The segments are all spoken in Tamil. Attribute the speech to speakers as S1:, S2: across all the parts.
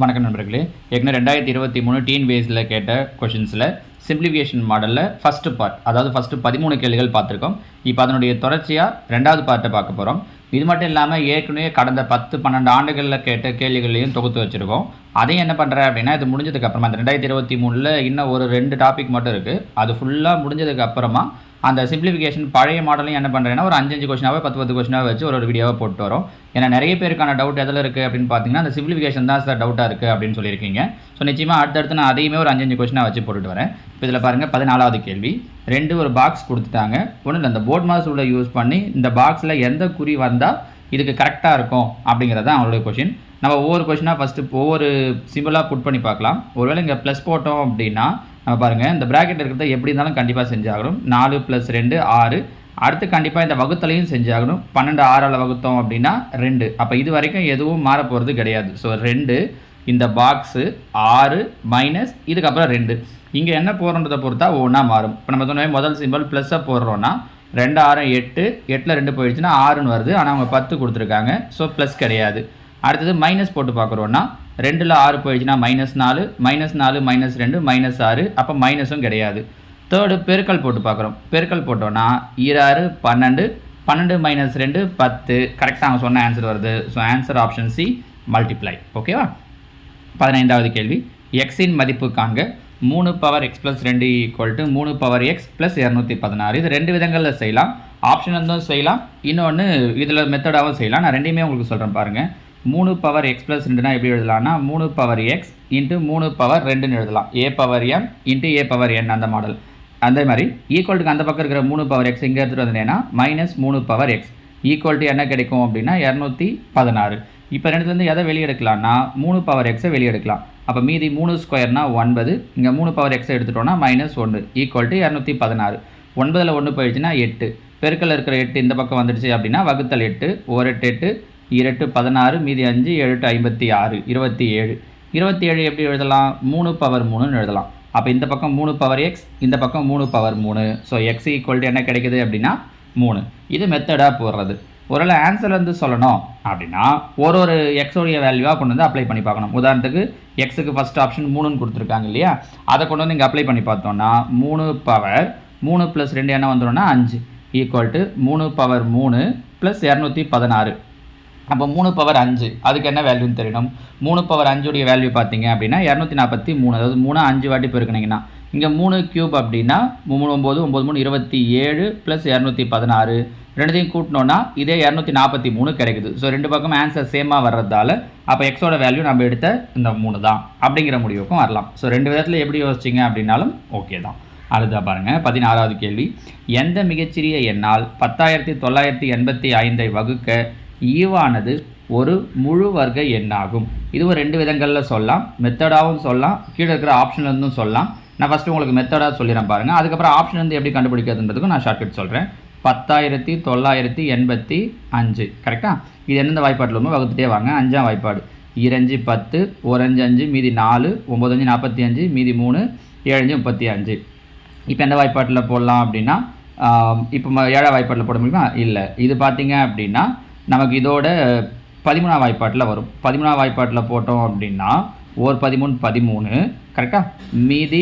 S1: வணக்கம் நண்பர்களே. ஏற்கனவே ரெண்டாயிரத்தி இருபத்தி மூணு டீன் பேஸில் கேட்ட கொஷின்ஸில் சிம்பிளிஃபிகேஷன் மாடலில் ஃபஸ்ட்டு பார்ட் அதாவது ஃபஸ்ட்டு பதிமூணு கேள்விகள் பார்த்துருக்கோம். இப்போ அதனுடைய தொடர்ச்சியாக ரெண்டாவது பார்ட்டை பார்க்க போகிறோம் இது மட்டும் இல்லாமல் ஏற்கனவே கடந்த பத்து பன்னெண்டு ஆண்டுகளில் கேட்ட கேள்விகளையும் தொகுத்து வச்சுருக்கோம். அதையும் என்ன பண்ணுறேன் அப்படின்னா இது முடிஞ்சதுக்கப்புறமா அந்த ரெண்டாயிரத்தி இருபத்தி மூணில் இன்னும் ஒரு ரெண்டு டாபிக் மட்டும் இருக்குது அது ஃபுல்லாக முடிஞ்சதுக்கப்புறமா அந்த சிம்பிளிஃபிகேஷன் பழைய மாடலையும் என்ன பண்ணுறேன்னா ஒரு அஞ்சஞ்சு கொஷினாவே பத்து பத்து கொஷினாக வச்சு ஒரு ஒரு வீடியோவை போட்டு வரோம். ஏன்னா நிறைய பேருக்கான டவுட் எதில் இருக்குது அப்படின்னு பார்த்தீங்கன்னா அந்த சிம்பிளிஃபிகேஷன் தான் சார் டவுட்டாக இருக்குது அப்படின்னு சொல்லியிருக்கீங்க. ஸோ நிச்சயமாக அடுத்தடுத்து நான் அதையுமே ஒரு அஞ்சஞ்சு கொஷினாக வச்சு போட்டுட்டு வரேன். இப்போ இதில் பாருங்கள் பதினாலாவது கேள்வி. ரெண்டு ஒரு பாக்ஸ் கொடுத்துட்டாங்க. ஒன்றும் இல்லை போர்ட் மாஸ் உள்ள யூஸ் பண்ணி இந்த பாக்ஸில் எந்த குறி வந்தால் இதுக்கு கரெக்டாக இருக்கும் அப்படிங்கிறது தான் அவங்களுடைய கொஷின் நம்ம ஒவ்வொரு கொஷினாக ஃபஸ்ட்டு ஒவ்வொரு சிம்பிளாக புட் பண்ணி பார்க்கலாம். ஒருவேளை இங்கே ப்ளஸ் போட்டோம் அப்படின்னா நம்ம பாருங்கள் இந்த ப்ராக்கெட் இருக்கிறத எப்படி இருந்தாலும் கண்டிப்பாக செஞ்சாகணும். நாலு ப்ளஸ் ரெண்டு ஆறு. அடுத்து கண்டிப்பாக இந்த வகுத்தலையும் செஞ்சாகணும். பன்னெண்டு ஆறால் வகுத்தோம் அப்படின்னா ரெண்டு. அப்போ இது வரைக்கும் எதுவும் மாற போகிறது கிடையாது. ஸோ ரெண்டு இந்த பாக்ஸு ஆறு மைனஸ் இதுக்கப்புறம் ரெண்டு. இங்கே என்ன போடுறன்றதை பொறுத்தா ஒவ்வொன்றா மாறும். இப்போ நம்ம சொன்ன முதல் சிம்பிள் ப்ளஸ்ஸை போடுறோன்னா ரெண்டு ஆறு எட்டு எட்டில் ரெண்டு போயிடுச்சுன்னா ஆறுன்னு வருது. ஆனால் அவங்க பத்து கொடுத்துருக்காங்க. ஸோ ப்ளஸ் கிடையாது. அடுத்தது மைனஸ் போட்டு பார்க்குறோன்னா ரெண்டில் ஆறு போயிடுச்சுன்னா மைனஸ் நாலு மைனஸ் நாலு மைனஸ் ரெண்டு மைனஸ் ஆறு. அப்போ மைனஸும் கிடையாது. தேர்டு பெருக்கல் போட்டு பார்க்குறோம். பெருக்கல் போட்டோன்னா ஈராறு பன்னெண்டு பன்னெண்டு மைனஸ் ரெண்டு பத்து. கரெக்டாக அவங்க சொன்ன ஆன்சர் வருது. So answer option C multiply ஓகேவா பதினைந்தாவது கேள்வி. எக்ஸின் மதிப்பு காண்க. மூணு பவர் எக்ஸ் ப்ளஸ் ரெண்டு ஈக்குவல் டு மூணு பவர் எக்ஸ் ப்ளஸ் இரநூத்தி பதினாறு இது ரெண்டு விதங்களில் செய்யலாம். ஆப்ஷன் இருந்தும் செய்யலாம். இன்னொன்று இதில் மெத்தடாகவும் செய்யலாம். நான் ரெண்டையுமே உங்களுக்கு சொல்கிறேன் பாருங்கள் மூணு பவர் எக்ஸ் ப்ளஸ் ரெண்டுனா எப்படி எழுதலாம்னா மூணு பவர் எக்ஸ் இன்ட்டு மூணு பவர் ரெண்டுன்னு எழுதலாம். A power M into A power N அந்த மாடல் அதே மாதிரி ஈக்குவல்ட்டுக்கு அந்த பக்கம் இருக்கிற மூணு பவர் எக்ஸ் இங்கே எடுத்துகிட்டு வந்தேன்னா மைனஸ் மூணு பவர் எக்ஸ் ஈக்குவல் டு என்ன கிடைக்கும் அப்படின்னா இரநூத்தி பதினாறு இப்போ ரெண்டுலேருந்து எதை வெளியெடுக்கலாம்னா மூணு பவர் எக்ஸை வெளியெடுக்கலாம். அப்போ மீதி மூணு ஸ்கொயர்னா ஒன்பது. இங்கே மூணு பவர் எக்ஸை எடுத்துட்டோம்னா மைனஸ் ஒன்று ஈக்குவல் டு இரநூத்தி பதினாறு. ஒன்பதில் ஒன்று போயிடுச்சுன்னா எட்டு. பெருக்கல் இருக்கிற எட்டு இந்த பக்கம் வந்துடுச்சு அப்படின்னா வகுத்தல் எட்டு ஒரு எட்டு எட்டு இரட்டு பதினாறு மீதி அஞ்சு ஏழு எட்டு ஐம்பத்தி ஆறு இருபத்தி ஏழு. இருபத்தி ஏழு எப்படி எழுதலாம்? மூணு பவர் மூணுன்னு எழுதலாம். அப்போ இந்த பக்கம் மூணு பவர் எக்ஸ் இந்த பக்கம் மூணு பவர் மூணு. ஸோ எக்ஸ் ஈக்குவல் என்ன கிடைக்குது அப்படின்னா மூணு. இது மெத்தடாக போடுறது. ஒருவேளை ஆன்சர் வந்து சொல்லணும் அப்படின்னா ஒரு ஒரு எக்ஸோடைய வேல்யூவாக கொண்டு வந்து அப்ளை பண்ணி பார்க்கணும். உதாரணத்துக்கு எக்ஸுக்கு ஃபஸ்ட் ஆப்ஷன் மூணுன்னு கொடுத்துருக்காங்க இல்லையா? அதை கொண்டு வந்து இங்கே அப்ளை பண்ணி பார்த்தோம்னா மூணு பவர் மூணு ப்ளஸ் ரெண்டு என்ன வந்துடும்னா அஞ்சு. ஈக்குவல் டு மூணு பவர் மூணு ப்ளஸ் இரநூத்தி பதினாறு. அப்போ மூணு பவர் அஞ்சு. அதுக்கு என்ன வேல்யூன்னு தெரியணும்? மூணு பவர் அஞ்சுடைய வேல்யூ பார்த்தீங்க அப்படின்னா இரநூத்தி நாற்பத்தி மூணு. அதாவது மூணு அஞ்சு வாட்டி பெருக்கினீங்கன்னா இங்கே மூணு க்யூப் அப்படின்னா மூணு ஒம்பது ஒம்பது மூணு இருபத்தி ஏழு ப்ளஸ் இரநூத்தி பதினாறு. ரெண்டுத்தையும் கூட்டினோன்னா இதே இரநூத்தி நாற்பத்தி மூணு கிடைக்குது. ஸோ ரெண்டு பக்கம் ஆன்சர் சேமாக வர்றதால அப்போ எக்ஸோட வேல்யூ நம்ம எடுத்த இந்த மூணு தான். அப்படிங்கிற முடிவுக்கும் வரலாம். ஸோ ரெண்டு விதத்தில் எப்படி யோசிச்சிங்க அப்படின்னாலும் ஓகே தான். அடுத்தா பாருங்கள் பதினாறாவது கேள்வி. எந்த மிகச்சிறிய எண்ணால் பத்தாயிரத்தி தொள்ளாயிரத்தி எண்பத்தி ஐந்தை வகுக்க ஈவானது ஒரு முழு வர்க்க எண்ணாகும்? இதுவும் ரெண்டு விதங்களில் சொல்லலாம். மெத்தடாகவும் சொல்லலாம். கீழே இருக்கிற ஆப்ஷன்ல இருந்தும் சொல்லலாம். நான் ஃபஸ்ட்டு உங்களுக்கு மெத்தடாக சொல்லிடுறேன் பாருங்கள் அதுக்கப்புறம் ஆப்ஷன் வந்து எப்படி கண்டுபிடிக்கிறதுன்றதுக்கும் நான் ஷார்ட்கட் சொல்கிறேன் பத்தாயிரத்தி தொள்ளாயிரத்தி எண்பத்தி அஞ்சு. கரெக்டாக இது எந்தெந்த வாய்ப்பாட்டில் வருமோ வகுத்துட்டே வாங்க. அஞ்சாம் வாய்ப்பாடு. இரஞ்சு பத்து ஒரஞ்சு அஞ்சு மீதி நாலு ஒம்பதஞ்சு நாற்பத்தி அஞ்சு மீதி மூணு ஏழஞ்சு முப்பத்தி அஞ்சு. இப்போ எந்த வாய்ப்பாட்டில் போடலாம் அப்படின்னா இப்போ ஏழாம் வாய்ப்பாட்டில் போட முடியுமா? இல்லை. இது பார்த்திங்க அப்படின்னா நமக்கு இதோட பதிமூணாம் வாய்ப்பாட்டில் வரும். பதிமூணாம் வாய்ப்பாட்டில் போட்டோம் அப்படின்னா ஓர் பதிமூணு பதிமூணு கரெக்டாக மீதி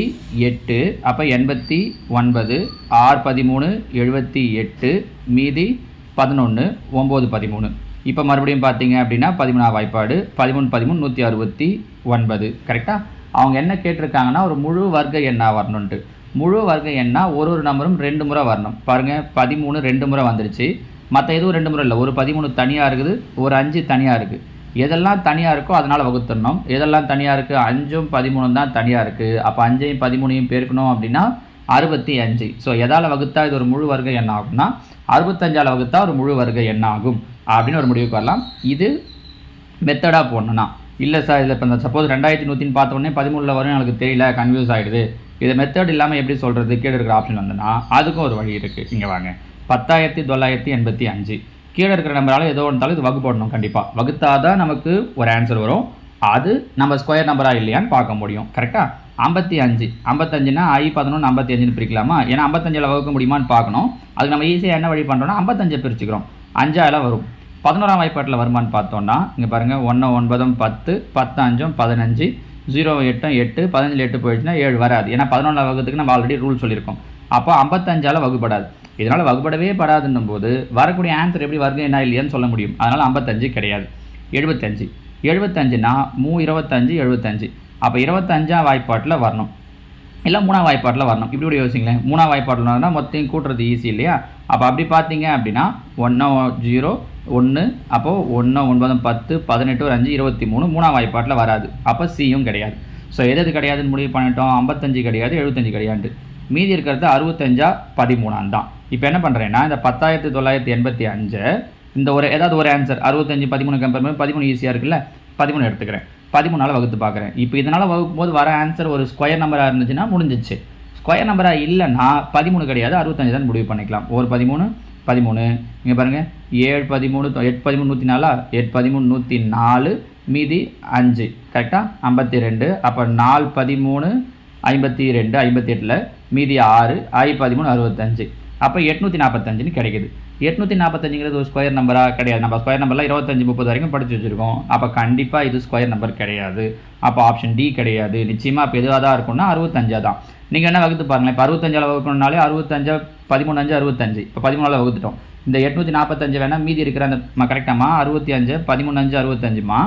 S1: எட்டு அப்போ எண்பத்தி ஒன்பது ஆறு பதிமூணு எழுபத்தி எட்டு மீதி பதினொன்று ஒம்பது பதிமூணு. இப்போ மறுபடியும் பார்த்தீங்க அப்படின்னா பதிமூணா வாய்ப்பாடு பதிமூணு பதிமூணு நூற்றி அறுபத்தி ஒன்பது. கரெக்டாக அவங்க என்ன கேட்டிருக்காங்கன்னா ஒரு முழு வர்க்க எண்ணாக வரணுன்ட்டு முழு வர்க்க எண்ணாக ஒரு ஒரு நம்பரும் ரெண்டு முறை வரணும். பாருங்கள் பதிமூணு ரெண்டு முறை வந்துருச்சு. மற்ற எதுவும் ரெண்டு முறை இல்லை. ஒரு பதிமூணு தனியாக இருக்குது ஒரு அஞ்சு தனியாக இருக்குது எதெல்லாம் தனியாக இருக்கோ அதனால் வகுத்துடணும். எதெல்லாம் தனியாக இருக்குது அஞ்சும் பதிமூணும் தான் தனியாக இருக்குது அப்போ அஞ்சையும் பதிமூணையும் பெருக்கணும் அப்படின்னா அறுபத்தி அஞ்சு. ஸோ எதால் வகுத்தா இது ஒரு முழு வர்க்க என்ன ஆகும்னா அறுபத்தஞ்சால் வகுத்தா ஒரு முழு வர்க்க எண்ணம் ஆகும்? அப்படின்னு ஒரு முடிவுக்கு வரலாம். இது மெத்தடாக போடணும்னா. இல்லை சார் இதில் இப்போ சப்போஸ் ரெண்டாயிரத்தி நூற்றின்னு பார்த்தோன்னே உடனே பதிமூணில் வரும் எனக்கு தெரியல கன்ஃபியூஸ் ஆகிடுது இது மெத்தட் இல்லாமல் எப்படி சொல்கிறது கீழே இருக்கிற ஆப்ஷன் வந்ததுன்னா அதுக்கும் ஒரு வழி இருக்குது இங்கே வாங்க. பத்தாயிரத்தி தொள்ளாயிரத்தி எண்பத்தி அஞ்சு. கீழே இருக்கிற நம்பரால் ஏதோ ஒன்றாலும் இது வகு போடணும் கண்டிப்பாக வகுத்தாதான் நமக்கு ஒரு ஆன்சர் வரும். அது நம்ம ஸ்கொயர் நம்பராக இல்லையான்னு பார்க்க முடியும். கரெக்டாக ஐம்பத்தி அஞ்சு. ஐம்பத்தஞ்சுனா ஐ பதினொன்று ஐம்பத்தி அஞ்சுன்னு பிரிக்கலாமா? ஏன்னா ஐம்பத்தஞ்சில் வகுக்க முடியுமான்னு பார்க்கணும். அதுக்கு நம்ம ஈஸியாக என்ன வழி பண்ணுறோம்னா ஐம்பத்தஞ்சை பிரிச்சுக்கிறோம். அஞ்சாயிரம் வரும். பதினோராம் வாய்ப்பாட்டில் வருமானு பார்த்தோன்னா இங்கே பாருங்கள் ஒன்று ஒன்பதும் பத்து பத்து அஞ்சும் பதினஞ்சு ஜீரோ எட்டும் எட்டு பதினஞ்சு எட்டு போயிடுச்சுன்னா ஏழு வராது. ஏன்னா பதினொன்றாம் வகுத்துக்கு நம்ம ஆல்ரெடி ரூல் சொல்லியிருக்கோம். அப்போ ஐம்பத்தஞ்சால் வகுப்படாது. இதனால் வகுப்படவே படாதுன்னும் போது வரக்கூடிய ஆன்சர் எப்படி வருது என்ன இல்லையான்னு சொல்ல முடியும். அதனால் ஐம்பத்தஞ்சு கிடையாது. எழுபத்தஞ்சு. எழுபத்தஞ்சுனா மூ இருபத்தஞ்சு எழுபத்தஞ்சு. அப்போ இருபத்தஞ்சாம் வாய்ப்பாட்டில் வரணும். இல்லை மூணாம் வாய்ப்பாட்டில் வரணும். இப்படி கூட யோசிங்களேன். மூணாம் வாய்ப்பாட்டில் வரணும்னா மொத்தம் கூட்டுறது ஈஸி இல்லையா? அப்போ அப்படி பார்த்தீங்க அப்படின்னா ஒன்று ஜீரோ ஒன்று அப்போது ஒன்று ஒன்பது பத்து பதினெட்டு ஒரு அஞ்சு இருபத்தி மூணு மூணாம் வாய்ப்பாட்டில் வராது. அப்போ சியும் கிடையாது. ஸோ எது எது கிடையாதுன்னு முடிவு பண்ணிட்டோம். ஐம்பத்தஞ்சு கிடையாது எழுபத்தஞ்சு கிடையாது மீதி இருக்கிறது அறுபத்தஞ்சா பதிமூணாம் தான் இப்போ என்ன பண்ணுறேன்னா இந்த பத்தாயிரத்தி தொள்ளாயிரத்தி எண்பத்தி அஞ்சை இந்த ஒரு ஏதாவது ஒரு ஆன்சர் அறுபத்தஞ்சு பதிமூணு கம்பேர் பண்ணி பதிமூணு ஈஸியாக இருக்குல்ல? பதிமூணு எடுத்துக்கிறேன். பதிமூணால் வகுத்து பார்க்குறேன். இப்போ இதனால் வகுக்கும் போது வர ஆன்சர் ஒரு ஸ்கொயர் நம்பராக இருந்துச்சுன்னா முடிஞ்சிச்சு. ஸ்கொயர் நம்பராக இல்லைன்னா பதிமூணு கிடையாது. அறுபத்தஞ்சு தான் முடிவு பண்ணிக்கலாம். ஒரு பதிமூணு பதிமூணு. இங்கே பாருங்கள் ஏழு பதிமூணு எட்டு பதிமூணு நூற்றி நாலா? எட்டு பதிமூணு நூற்றி நாலு மீதி அஞ்சு. கரெக்டாக ஐம்பத்தி ரெண்டு. அப்போ நாலு பதிமூணு ஐம்பத்தி ரெண்டு ஐம்பத்தி எட்டில் மீதி ஆறு ஐ பதிமூணு அறுபத்தஞ்சு. அப்போ எட்நூற்றி நாற்பத்தஞ்சுன்னு கிடைக்குது. எட்நூற்றி நாற்பத்தஞ்சுங்கிறது ஒரு ஸ்கொயர் நம்பராக கிடையாது. நம்ம ஸ்கொயர் நம்பரில் இருபத்தஞ்சி முப்பது வரைக்கும் படித்து வச்சுருக்கோம். அப்போ கண்டிப்பாக இது ஸ்கொயர் நம்பர் கிடையாது. அப்போ ஆப்ஷன் டி கிடையாது. நிச்சயமாக இப்போ எதுவாக தான் இருக்கும்னா அறுபத்தஞ்சா தான். நீங்கள் என்ன வகுத்து பாருங்களேன். இப்போ அறுபத்தஞ்சால் வகுக்கணும்னாலே அறுபத்தஞ்சா பதிமூணு அஞ்சு அறுபத்தஞ்சு. இப்போ பதிமூணால் வகுத்துட்டோம். இந்த எட்நூற்றி நாற்பத்தஞ்சு வேணால் மீதி இருக்கிற அந்த கரெக்டாமா அறுபத்தி அஞ்சு பதிமூணு அஞ்சு அறுபத்தஞ்சுமா?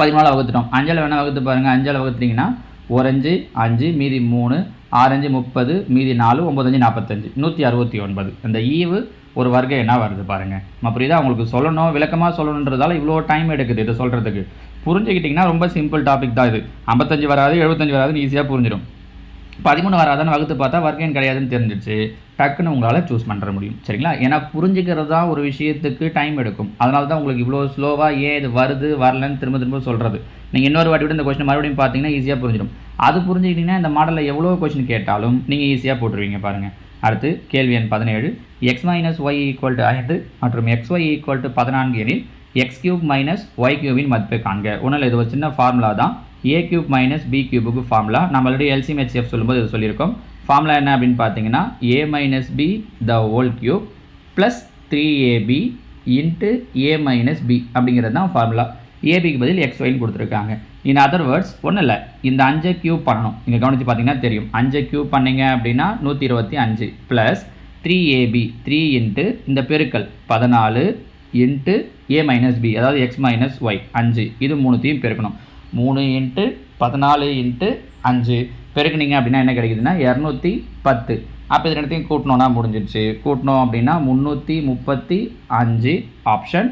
S1: பதிமூணால் வகுத்துட்டோம். அஞ்சால் வேணால் வகுத்து பாருங்கள் அஞ்சால் வகுத்துட்டிங்கன்னா ஒரஞ்சு அஞ்சு மீதி மூணு ஆரஞ்சு முப்பது மீதி நாலு ஒம்பதஞ்சு நாற்பத்தஞ்சு நூற்றி அறுபத்தி ஒன்பது. அந்த ஈவு ஒரு வர்க்கம் என்ன வருது பாருங்கள் நம்ம புரியுதா? உங்களுக்கு சொல்லணும் விளக்கமாக சொல்லணுன்றதால இவ்வளோ டைம் எடுக்குது இதை சொல்கிறதுக்கு புரிஞ்சுக்கிட்டிங்கன்னா ரொம்ப சிம்பிள் டாபிக் தான் இது. ஐம்பத்தஞ்சு வராது எழுபத்தஞ்சு வராதுன்னு ஈஸியாக புரிஞ்சிடும். பதிமூணு வராதான்னு வகுத்து பார்த்தா வர்க்கம் கிடையாதுன்னு தெரிஞ்சிச்சு டக்குன்னு உங்களால் சூஸ் பண்ணுற முடியும். சரிங்களா? ஏன்னா புரிஞ்சுக்கிறது தான் ஒரு விஷயத்துக்கு டைம் எடுக்கும். அதனால தான் உங்களுக்கு இவ்வளோ ஸ்லோவாக ஏன் இது வருது வரலன்னு திரும்ப திரும்ப சொல்கிறது நீங்கள் இன்னொரு வாட்டி விட இந்த கொஸ்டின் மறுபடியும் பார்த்தீங்கன்னா ஈஸியாக புரிஞ்சிடும். அது புரிஞ்சுக்கிட்டிங்கன்னா இந்த மாடலில் எவ்வளோ கொஸ்டின் கேட்டாலும் நீங்கள் ஈஸியாக போட்டுருவீங்க பாருங்கள் அடுத்து கேள்வி எண் பதினேழு. X minus Y equal to ஐந்து மற்றும் எக்ஸ் ஒய் ஈக்குவல் டு பதினான்கு எனில் எக்ஸ் கியூப் மைனஸ் ஒய் கியூபின் மதிப்பை காண்க. ஒன்றில் இது ஒரு சின்ன ஃபார்முலா தான். ஏ கியூப் மைனஸ் பி கியூபுக்கு ஃபார்முலா நம்ம ஆல்ரெடி எல்சிஎம்ஹெச்எஃப் சொல்லும்போது இது சொல்லியிருக்கோம். ஃபார்முலா என்ன அப்படின்னு பார்த்தீங்கன்னா A minus B the whole cube plus three AB into A minus B அப்படிங்கிறது தான் ஃபார்முலா ஏபிக்கு பதில் எக்ஸ் ஒய்னு கொடுத்துருக்காங்க. இன் அதர் வேர்ட்ஸ் ஒன்றும் இல்லை. இந்த அஞ்சை கியூப் பண்ணணும். நீங்கள் கவனித்து பார்த்தீங்கன்னா தெரியும். அஞ்சை கியூப் பண்ணிங்க அப்படின்னா நூற்றி இருபத்தி அஞ்சு plus three AB three into இந்த பெருக்கல் பதினாலு இன்ட்டு ஏ மைனஸ் பி அதாவது எக்ஸ் மைனஸ் ஒய் அஞ்சு. இது மூணுத்தையும் பெருக்கணும். மூணு இன்ட்டு பதினாலு இன்ட்டு அஞ்சு. பெருக்குனீங்க அப்படின்னா என்ன கிடைக்குதுன்னா இரநூத்தி பத்து. அப்போ இது ரெண்டுத்தையும் கூட்டணும்னா முடிஞ்சிடுச்சு கூட்டணும் அப்படின்னா முந்நூற்றி முப்பத்தி அஞ்சு ஆப்ஷன்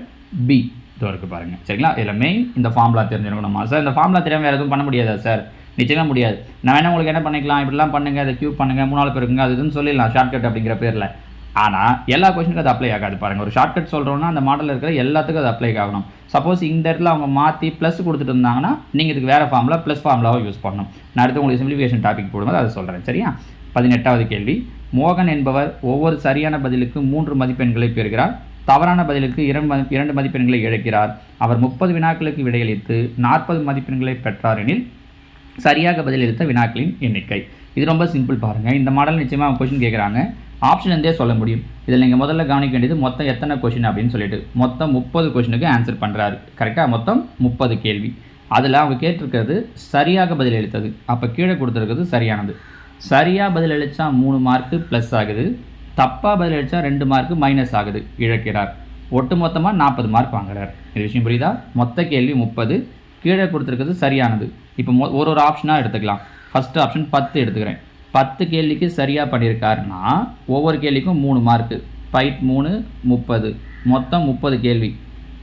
S1: பி இதோ இருக்குது பாருங்கள் சரிங்களா? இதில் மெயின் இந்த ஃபார்முலா தெரிஞ்சிருக்கணுமா சார் இந்த ஃபார்முலா தெரியாமல் வேறு எதுவும் பண்ண முடியாதா சார் நிச்சயமாக முடியாது. நான் வேணால் உங்களுக்கு என்ன பண்ணிக்கலாம்? இப்படிலாம் பண்ணுங்கள் அதை க்யூ பண்ணுங்கள் மூணாவது பேருக்குங்க அது இதுன்னு சொல்லிடலாம் ஷார்ட்கட் அப்படிங்கிற பேரில். ஆனால் எல்லா கொஷனுக்கும் அது அப்ளை ஆகாது பாருங்கள் ஒரு ஷார்ட்கட் சொல்கிறோன்னா அந்த மாடலில் இருக்கிற எல்லாத்துக்கும் அது அப்ளை ஆகணும். சப்போஸ் இந்த இடத்துல அவங்க மாற்றி ப்ளஸ் கொடுத்துட்டு இருந்தாங்கன்னா நீங்கள் இதுக்கு வேறு ஃபார்மில் ப்ளஸ் ஃபார்முலாவை யூஸ் பண்ணணும். நான் அடுத்து உங்களுக்கு சிம்பிளிஃபிகேஷன் டாபிக் போடும்போது அதை சொல்கிறேன் சரியா? பதினெட்டாவது கேள்வி. மோகன் என்பவர் ஒவ்வொரு சரியான பதிலுக்கு மூன்று மதிப்பெண்களை பெறுகிறார். தவறான பதிலுக்கு இரண்டு மதி- இரண்டு மதிப்பெண்களை இழக்கிறார். அவர் முப்பது வினாக்களுக்கு விடையளித்து நாற்பது மதிப்பெண்களை பெற்றார் எனில் சரியாக பதிலளித்த வினாக்களின் எண்ணிக்கை. இது ரொம்ப சிம்பிள் பாருங்கள் இந்த மாடல் நிச்சயமாக கொஷின் கேட்குறாங்க ஆப்ஷன் இருந்தே சொல்ல முடியும். இதில் நீங்கள் முதல்ல கவனிக்க வேண்டியது மொத்தம் எத்தனை கொஷின் அப்படின்னு சொல்லிட்டு மொத்தம் முப்பது கொஷினுக்கு ஆன்சர் பண்ணுறாரு கரெக்டாக மொத்தம் முப்பது கேள்வி. அதில் அவங்க கேட்டிருக்கிறது சரியாக பதிலளித்தது அப்போ கீழே கொடுத்துருக்கிறது சரியானது. சரியாக பதிலளித்தா மூணு மார்க்கு ப்ளஸ் ஆகுது. தப்பாக பதிலளித்தா ரெண்டு மார்க்கு மைனஸ் ஆகுது இழக்கிறார். ஒட்டு மொத்தமாக நாற்பது மார்க் வாங்குறார். இது விஷயம் புரியுதா? மொத்த கேள்வி முப்பது. கீழே கொடுத்துருக்கிறது சரியானது. இப்போ மொ ஒரு ஒரு ஆப்ஷனாக எடுத்துக்கலாம். ஃபஸ்ட்டு ஆப்ஷன் பத்து எடுத்துக்கிறேன். பத்து கேள்விக்கு சரியாக பண்ணியிருக்காருன்னா ஒவ்வொரு கேள்விக்கும் மூணு மார்க்கு. பைட் மூணு முப்பது. மொத்தம் முப்பது கேள்வி.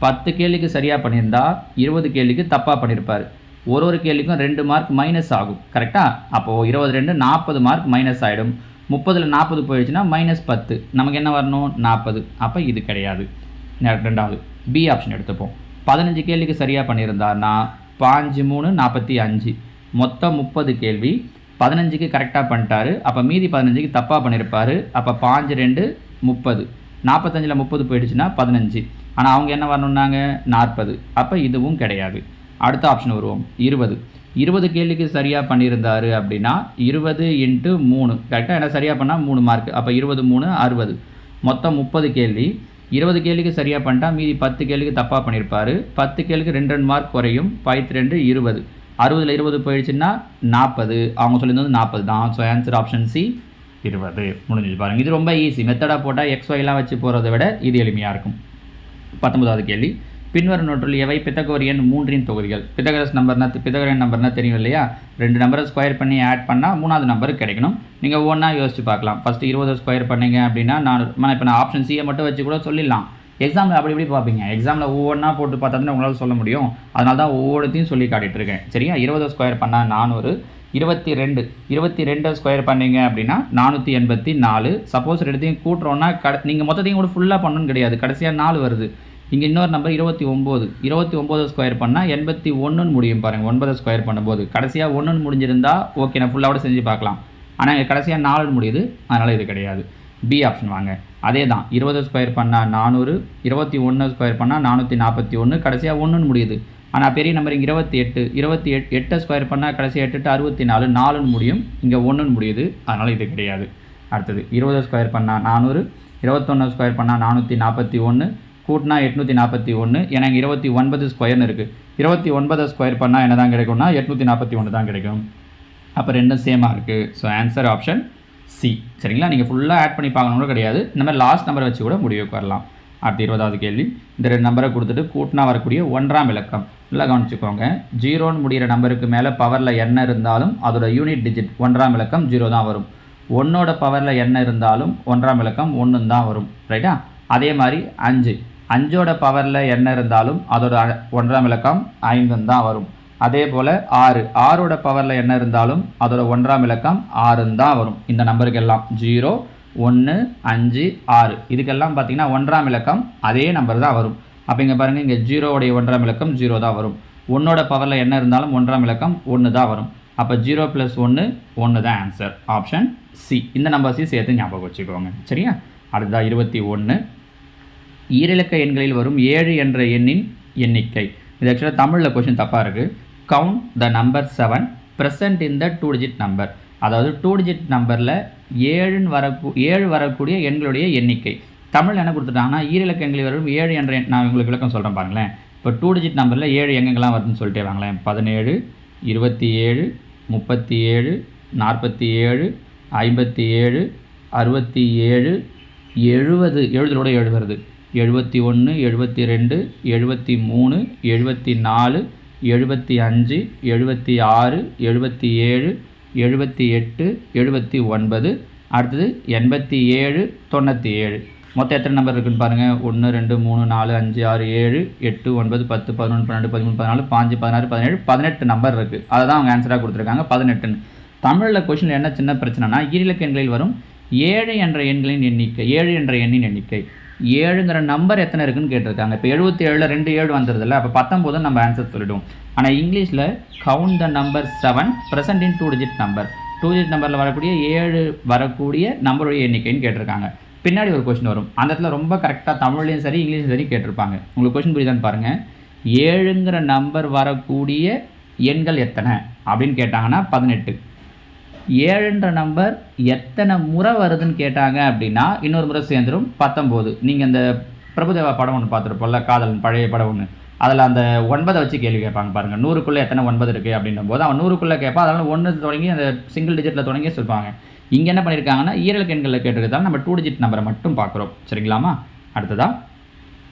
S1: பத்து கேள்விக்கு சரியாக பண்ணியிருந்தா இருபது கேள்விக்கு தப்பாக பண்ணியிருப்பார் ஒரு ஒரு கேள்விக்கும் ரெண்டு மார்க் மைனஸ் ஆகும். கரெக்டாக அப்போது இருபது ரெண்டு நாற்பது மார்க் மைனஸ் ஆகிடும் முப்பதில் நாற்பது போயிடுச்சுன்னா மைனஸ் பத்து. நமக்கு என்ன வரணும்? நாற்பது. அப்போ இது கிடையாது. ரெண்டாவது. பி ஆப்ஷன் எடுத்துப்போம். பதினஞ்சு கேள்விக்கு சரியாக பண்ணியிருந்தாருன்னா பாஞ்சு மூணு நாற்பத்தி அஞ்சு. மொத்தம் முப்பது கேள்வி பதினஞ்சுக்கு கரெக்டாக பண்ணிட்டாரு. அப்போ மீதி பதினஞ்சுக்கு தப்பாக பண்ணியிருப்பார் அப்போ பாஞ்சு ரெண்டு முப்பது. நாற்பத்தஞ்சில் முப்பது போயிடுச்சுன்னா பதினஞ்சு. ஆனால் அவங்க என்ன வரணுன்னாங்க நாற்பது. அப்போ இதுவும் கிடையாது. அடுத்த ஆப்ஷன் வருவோம். இருபது. இருபது கேள்விக்கு சரியாக பண்ணியிருந்தாரு அப்படின்னா இருபது இன்ட்டு மூணு. கரெக்டாக என்ன சரியாக பண்ணால் மூணு மார்க் அப்போ இருபது மூணு அறுபது. மொத்தம் முப்பது கேள்வி. இருபது கேள்விக்கு சரியாக பண்ணிட்டா மீதி பத்து கேள்விக்கு தப்பாக பண்ணியிருப்பார் பத்து கேள்விக்கு ரெண்டு ரெண்டு மார்க் குறையும். பாய்த்து ரெண்டு இருபது. அறுபதில் இருபது போயிடுச்சுன்னா நாற்பது. அவங்க சொல்லியிருந்தது நாற்பது தான். ஸோ ஆன்சர் ஆப்ஷன் சி இருபது. முடிஞ்சு பாருங்கள் இது ரொம்ப ஈஸி மெத்தடாக போட்டால் எக்ஸ் ஒய்லாம் வச்சு போகிறத விட இது எளிமையாக இருக்கும். பத்தொன்பதாவது கேள்வி. பின்வரும் நோட்டில் எவை பித்தகோரியன் மூன்றின் தொகுதிகள்? பித்தகரஸ் நம்பர்னா பித்தகோரியன் நம்பர்னா தெரியும் இல்லையா? ரெண்டு நம்பரை ஸ்கொயர் பண்ணி ஆட் பண்ணால் மூணாவது நம்பர் கிடைக்கணும். நீங்கள் ஒவ்வொன்றா யோசிச்சு பார்க்கலாம். ஃபஸ்ட்டு இருபது ஸ்கொயர் பண்ணீங்க அப்படின்னா நான் இப்போ நான் ஆப்ஷன் சியை மட்டும் வச்சு கூட சொல்லிடலாம். எக்ஸாமில் அப்படி இப்படி பார்ப்பீங்க. எக்ஸாமில் ஒவ்வொன்றா போட்டு பார்த்தா தான் உங்களால் சொல்ல முடியும். அதனால தான் ஒவ்வொருத்தையும் சொல்லி காட்டிகிட்ருக்கேன் இருக்கேன். சரியா? இருபது ஸ்கொயர் பண்ணால் நானூறு இருபத்தி ரெண்டு இருபத்தி ரெண்டு ஸ்கொயர் பண்ணீங்க அப்படின்னா நானூற்றி எண்பத்தி நாலு. சப்போஸ் ரெண்டுத்தையும் கூட்டுறோன்னா கட நீங்கள் மொத்தத்தையும் கூட ஃபுல்லாக பண்ணணும்னு கிடையாது. கடைசியாக நாலு வருது. இங்கே இன்னொரு நம்பர் இருபத்தி ஒம்பது இருபத்தி ஒம்பது ஸ்கொயர் பண்ணால் எண்பத்தி ஒன்றுன்னு முடியும் பாருங்கள் ஒன்பது ஸ்கொயர் பண்ணும்போது. கடைசியாக ஒன்றுன்னு முடிஞ்சிருந்தால் ஓகே நான் ஃபுல்லாக கூட செஞ்சு பார்க்கலாம். ஆனால் இங்கே கடைசியாக நாலுன்னு முடியுது. அதனால் இது கிடையாது. பி ஆப்ஷன் வாங்க. அதே தான் இருபது ஸ்கொயர் பண்ணால் நானூறு இருபத்தி ஒன்று ஸ்கொயர் பண்ணால் நானூற்றி நாற்பத்தி ஒன்று கடைசியாக ஒன்றுன்னு முடியுது. ஆனால் பெரிய நம்பர் இங்கே இருபத்தி எட்டு இருபத்தி எட் எட்டை ஸ்கொயர் பண்ணால் கடைசியாக எட்டு எட்டு அறுபத்தி நாலு நாலுன்னு முடியும். இங்கே ஒன்றுன்னு முடியுது. அதனால் இது கிடையாது. அடுத்தது இருபது ஸ்கொயர் பண்ணால் நானூறு இருபத்தொன்று ஸ்கொயர் பண்ணால் நானூற்றி நாற்பத்தி ஒன்று கூட்டினா எட்நூற்றி நாற்பத்தி ஒன்று ஏன்னா இங்கே இருபத்தி ஒன்பது ஸ்கொயர்னு இருக்குது இருபத்தி ஒன்பதை ஸ்கொயர் பண்ணால் என்ன தான் கிடைக்கும்னா எட்நூற்றி நாற்பத்தி ஒன்று தான் கிடைக்கும். அப்போ ரெண்டும் சேமாக இருக்குது ஸோ ஆன்சர் ஆப்ஷன் சி சரிங்களா? நீங்கள் ஃபுல்லாக ஆட் பண்ணி பார்க்கணும் கிடையாது. இந்த மாதிரி லாஸ்ட் நம்பரை வச்சு கூட முடிவுக்கு வரலாம். அடுத்து இருபதாவது கேள்வி. இந்த ரெண்டு நம்பரை கொடுத்துட்டு கூட்டினா வரக்கூடிய ஒன்றாம் இலக்கம். நல்லா கவனிச்சுக்கோங்க. ஜீரோன்னு முடிகிற நம்பருக்கு மேலே பவரில் என்ன இருந்தாலும் அதோட யூனிட் டிஜிட் ஒன்றாம் இலக்கம் ஜீரோ தான் வரும். ஒன்னோட பவரில் என்ன இருந்தாலும் ஒன்றாம் இலக்கம் ஒன்று தான் வரும். ரைட்டா அதே மாதிரி அஞ்சு. அஞ்சோட பவரில் என்ன இருந்தாலும் அதோட ஒன்றாம் இலக்கம் ஐந்து தான் வரும். அதே போல் ஆறு. ஆறோட பவரில் என்ன இருந்தாலும் அதோட ஒன்றாம் இலக்கம் ஆறுன்னு தான் வரும். இந்த நம்பருக்கு எல்லாம். ஜீரோ ஒன்று அஞ்சு ஆறு. இதுக்கெல்லாம் பார்த்தீங்கன்னா ஒன்றாம் இலக்கம் அதே நம்பர் தான் வரும். அப்போ இங்கே பாருங்கள் இங்கே ஜீரோவுடைய ஒன்றாம் இலக்கம் ஜீரோ தான் வரும். ஒன்னோட பவரில் என்ன இருந்தாலும் ஒன்றாம் இலக்கம் ஒன்று தான் வரும். அப்போ ஜீரோ ப்ளஸ் ஒன்று ஒன்று தான் ஆன்சர் ஆப்ஷன் சி இந்த நம்பர்ஸையும் சேர்த்து ஞாபகம் வச்சுக்கோங்க. சரியா? அடுத்ததா இருபத்தி ஒன்று ஈரிலக்க எண்களில் வரும் ஏழு என்ற எண்ணின் எண்ணிக்கை. இது ஆக்சுவலாக தமிழில் கொஷின் தப்பாக இருக்குது count the number seven present in the two digit number அதாவது டூ டிஜிட் நம்பரில் ஏழுன்னு வரக்கூ ஏழு வரக்கூடிய எண்களுடைய எண்ணிக்கை. தமிழ் என்ன கொடுத்துட்டாங்கன்னா ஈரிலக்க எண்களில் வரும் ஏழு என்ற நான் உங்களுக்கு விளக்கம் சொல்கிறேன் பாருங்களேன். இப்போ டூ டிஜிட் நம்பரில் ஏழு எங்கெங்கெல்லாம் வருதுன்னு சொல்லிட்டே வாங்களேன். பதினேழு இருபத்தி ஏழு முப்பத்தி ஏழு நாற்பத்தி ஏழு ஐம்பத்தி ஏழு அறுபத்தி ஏழு எழுபது எழுதலோட ஏழு வருது. எழுபத்தி ஒன்று எழுபத்தி ரெண்டு எழுபத்தி மூணு எழுபத்தி நாலு எழுபத்தி அஞ்சு எழுபத்தி ஆறு எழுபத்தி ஏழு எழுபத்தி எட்டு எழுபத்தி ஒன்பது அடுத்தது எண்பத்தி ஏழு தொண்ணூற்றி ஏழு மொத்தம் எத்தனை நம்பர் இருக்குன்னு பாருங்கள் ஒன்று ரெண்டு மூணு நாலு அஞ்சு ஆறு ஏழு எட்டு ஒன்பது பத்து பதினொன்று பன்னெண்டு பதிமூணு பதினாலு பாஞ்சு பதினாறு பதினேழு பதினெட்டு நம்பர் இருக்குது அதை தான் அவங்க ஆன்சராக கொடுத்துருக்காங்க. பதினெட்டுன்னு. தமிழில் கொஷினில் என்ன சின்ன பிரச்சனைனா ஈரிலக்க எண்களில் வரும் ஏழு என்ற எண்களின் எண்ணிக்கை ஏழு என்ற எண்ணின் எண்ணிக்கை. ஏழுங்கிற நம்பர் எத்தனை இருக்குன்னு கேட்டிருக்காங்க. இப்போ எழுபத்தி ஏழில் ரெண்டு ஏழு வந்துருதுல்ல அப்போ பத்தொம்போது நம்ம ஆன்சர் சொல்லிவிடுவோம் ஆனால் இங்கிலீஷில் count the number seven present in two digit number two digit நம்பரில் வரக்கூடிய ஏழு வரக்கூடிய நம்பருடைய எண்ணிக்கைன்னு கேட்டிருக்காங்க. பின்னாடி ஒரு கொஸ்டின் வரும். அந்த இடத்துல ரொம்ப கரெக்டாக தமிழ்லையும் சரி இங்கிலீஷும் சரி கேட்டிருப்பாங்க. உங்களுக்கு கொஸ்டின் புரியுதான்னு பாருங்கள் ஏழுங்கிற நம்பர் வரக்கூடிய எண்கள் எத்தனை அப்படின்னு கேட்டாங்கன்னா பதினெட்டு. ஏழுன்ற நம்பர் எத்தனை முறை வருதுன்னு கேட்டாங்க அப்படின்னா இன்னொரு முறை சேர்ந்துரும் பத்தொம்போது. நீங்கள் இந்த பிரபுதேவா படம் ஒன்று பார்த்துருப்போம்ல காதலன் பழைய படம் ஒன்று அதில் அந்த ஒன்பதை வச்சு கேள்வி கேட்பாங்க பாருங்கள் நூறுக்குள்ளே எத்தனை ஒன்பது இருக்குது அப்படின்னும் போது அவன் நூறுக்குள்ளே கேட்பான் அதனால் ஒன்று தொடங்கி அந்த சிங்கிள் டிஜிட்டில் தொடங்கி சொல்லுவாங்க. இங்கே என்ன பண்ணியிருக்காங்கன்னா ஈரல் கெண்களில் கேட்டிருக்கதால நம்ம டூ டிஜிட் நம்பரை மட்டும் பார்க்குறோம். சரிங்களாமா அடுத்ததா?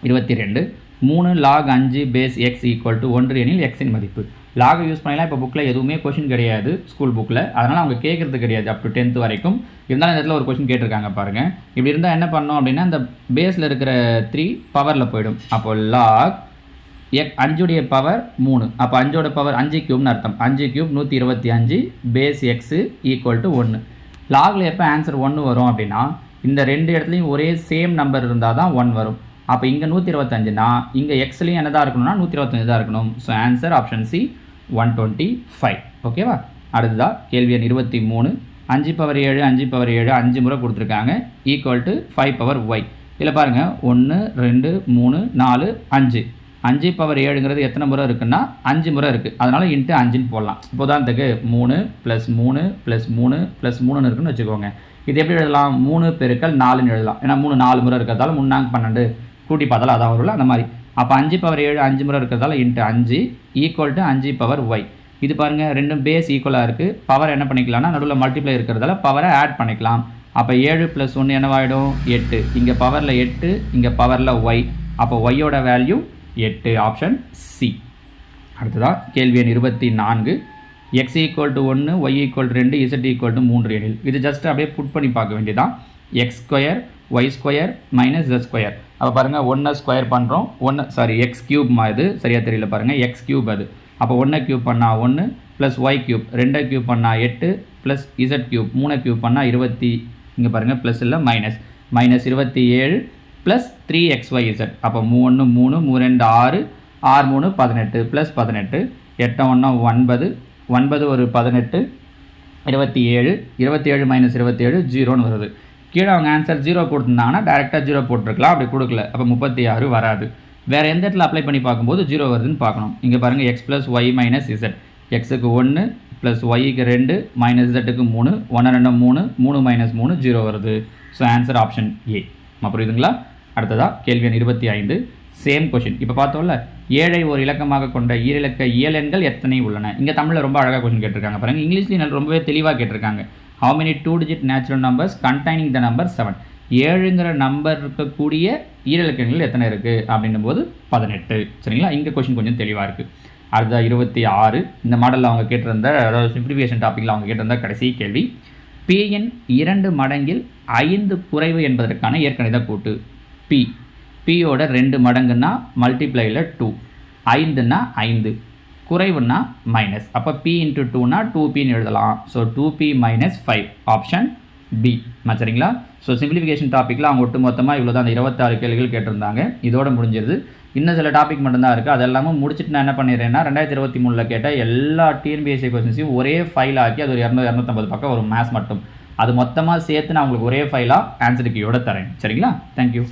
S1: இருபத்தி ரெண்டு. மூணு லாக் அஞ்சு பேஸ் எக்ஸ் ஈக்குவல் டு ஒன்று எனில் எக்ஸின் மதிப்பு. லாக் யூஸ் பண்ணலாம் இப்போ புக்கில் எதுவுமே கொஷின் கிடையாது ஸ்கூல் புக்கில் அதனால் அவங்க கேட்குறது கிடையாது அப் டு டென்த் வரைக்கும். இருந்தாலும் இந்த இடத்துல ஒரு கொஷின் கேட்டிருக்காங்க பாருங்கள் இப்படி இருந்தால் என்ன பண்ணோம் அப்படின்னா அந்த பேஸில் இருக்கிற த்ரீ பவரில் போயிடும். அப்போ லாக் எக் அஞ்சுடைய பவர் மூணு. அப்போ அஞ்சோட பவர் அஞ்சு கியூப்னு அர்த்தம். அஞ்சு கியூப் நூற்றி இருபத்தி அஞ்சு பேஸ் எக்ஸு ஈக்குவல் டு ஒன்று லாகில் எப்போ ஆன்சர் ஒன்று வரும் அப்படின்னா இந்த ரெண்டு இடத்துலையும் ஒரே சேம் நம்பர் இருந்தால் தான் ஒன் வரும். அப்போ இங்கே நூற்றி இருபத்தஞ்சுனா இங்கே எக்ஸ்லேயும் என்னதான் இருக்கணும்னா நூற்றி இருபத்தஞ்சு தான் இருக்கணும். So answer option C one twenty five ஓகேவா அடுத்ததாக கேள்வி எண் இருபத்தி மூணு. அஞ்சு பவர் ஏழு அஞ்சு பவர் ஏழு அஞ்சு முறை கொடுத்துருக்காங்க. Equal to five power Y இதில் பாருங்கள் ஒன்று ரெண்டு மூணு நாலு அஞ்சு. அஞ்சு பவர் ஏழுங்கிறது எத்தனை முறை இருக்குன்னா அஞ்சு முறை இருக்குது அதனால் இன்ட்டு அஞ்சுன்னு போடலாம். இப்போ உதாரணத்துக்கு மூணு ப்ளஸ் மூணு ப்ளஸ் மூணு ப்ளஸ் மூணுன்னு இருக்குன்னு வச்சுக்கோங்க. இது எப்படி எழுதலாம்? மூணு பெருக்கள் நாலுன்னு எழுதலாம். ஏன்னா மூணு நாலு முறை இருக்கிறதால முன்னாங்க பன்னெண்டு கூட்டி பார்த்தாலும் அதான் வரும்ல அந்த மாதிரி. அப்போ அஞ்சு பவர் ஏழு அஞ்சு முறை இருக்கிறதால இன்ட்டு அஞ்சு ஈக்குவல் டு அஞ்சு பவர் ஒய் இது பாருங்கள் ரெண்டும் பேஸ் ஈக்குவலாக இருக்குது பவர் என்ன பண்ணிக்கலாம்னா நடுவில் மல்டிப்ளை இருக்கிறதால பவரை ஆட் பண்ணிக்கலாம். அப்போ ஏழு ப்ளஸ் ஒன்று என்னவாயிடும்? எட்டு. இங்கே பவரில் எட்டு இங்கே பவரில் ஒய் அப்போ ஒய்யோட வேல்யூ எட்டு ஆப்ஷன் சி அடுத்ததாக கேள்வி எண் இருபத்தி நான்கு. எக்ஸ் ஈக்குவல் டு ஒன்று ஒய் ஈக்குவல் டு ரெண்டு இசட் ஈக்குவல் டு மூன்று எனில். இது ஜஸ்ட் அப்படியே புட் பண்ணி பார்க்க வேண்டியதான் X square Y square minus Z square அப்போ பாருங்கள் ஒன்றை ஸ்கொயர் பண்ணுறோம் ஒன்று சாரி எக்ஸ் கியூப் இது? சரியாக தெரியல பாருங்கள் எக்ஸ் கியூப் அது. அப்போ ஒன்றை கியூப் பண்ணால் ஒன்று ப்ளஸ் ஒய் கியூப் ரெண்டை கியூப் பண்ணால் எட்டு ப்ளஸ் இசட் கியூப் மூணை கியூப் பண்ணால் இருபத்தி இங்கே பாருங்கள் ப்ளஸ் இல்லை மைனஸ் மைனஸ் இருபத்தி ஏழு plus three X Y Z அப்போ மூணு மூணு மூணு ரெண்டு ஆறு ஆறு மூணு பதினெட்டு ப்ளஸ் பதினெட்டு. எட்டு ஒன்று ஒன்பது ஒன்பது ஒரு பதினெட்டு இருபத்தி ஏழு இருபத்தி ஏழு மைனஸ் இருபத்தி ஏழு ஜீரோன்னு வருது. கீழே அவங்க ஆன்சர் ஜீரோ கொடுத்துருந்தாங்கன்னா டேரெக்டாக ஜீரோ போட்டிருக்கலாம். அப்படி கொடுக்கல. அப்போ முப்பத்தி ஆறு வராது. வேறு எந்த இடத்துல அப்ளை பண்ணி பார்க்கும்போது ஜீரோ வருதுன்னு பார்க்கணும். இங்கே பாருங்கள் X plus Y minus Z எக்ஸுக்கு ஒன்று ப்ளஸ் ஒய்க்கு ரெண்டு மைனஸ் இசட்டுக்கு மூணு ஒன்று ரெண்டு மூணு மூணு மைனஸ் மூணு ஜீரோ வருது. ஸோ ஆன்சர் ஆப்ஷன் ஏ புரியுதுங்களா? அடுத்ததாக கேள்வி எண் இருபத்தி ஐந்து. சேம் கொஷின் இப்போ பார்த்தோம்ல ஏழை ஒரு இலக்கமாக கொண்ட ஈரிலக்க இயலெண்கள் எத்தனை உள்ளன? இங்கே தமிழில் ரொம்ப அழகாக கொஷின் கேட்டிருக்காங்க. பாருங்க இங்கிலீஷ்லேயும் ரொம்பவே தெளிவாக கேட்டிருக்காங்க. How many two digit natural numbers containing the number seven ஏழுங்கிற நம்பர் இருக்கக்கூடிய ஈரிலக்கங்கள் எத்தனை இருக்குது அப்படின்னும் போது பதினெட்டு. சரிங்களா? இங்கே கொஷின் கொஞ்சம் தெளிவாக இருக்குது அடுத்த இருபத்தி ஆறு. இந்த மாடலில் அவங்க கேட்டிருந்த அதாவது சிம்பிளிஃபிகேஷன் டாப்பிக்கில் அவங்க கேட்டிருந்த கடைசி கேள்வி. பியின் இரண்டு மடங்கில் ஐந்து குறைவு என்பதற்கான இயற்கணித கூட்டு. பி பியோட ரெண்டு மடங்குன்னா மல்டிப்ளையில் டூ ஐந்துன்னா ஐந்து. குறைவுன்னா மைனஸ் அப்போ பி இன்ட்டு டூனா டூ பின்னு எழுதலாம். So two B minus five option B சரிங்களா? ஸோ சிம்பிளிஃபிகேஷன் டாப்பிக்கில் அவங்க ஒட்டு மொத்தமாக இவ்வளோ தான் அந்த இருபத்தாறு கேள்விகள் கேட்டிருந்தாங்க. இதோட முடிஞ்சிருது. இன்னும் சில டாபிக் மட்டும்தான் இருக்குது அதெல்லாமும் முடிச்சுட்டு நான் என்ன பண்ணிடுறேன்னா ரெண்டாயிரத்தி இருபத்தி மூணில் கேட்டால் எல்லா டிஎன்பிஎஸ்சி கொஸ்டின்ஸையும் ஒரே ஃபைல் ஆக்கி அது ஒரு இரநூறு இரநூத்தம்பது பக்கம் ஒரு மேத்ஸ் மட்டும். அது மொத்தமாக சேர்த்து நான் உங்களுக்கு ஒரே ஃபைலாக ஆன்சர் கீயோட தரேன். சரிங்களா? தேங்க்யூ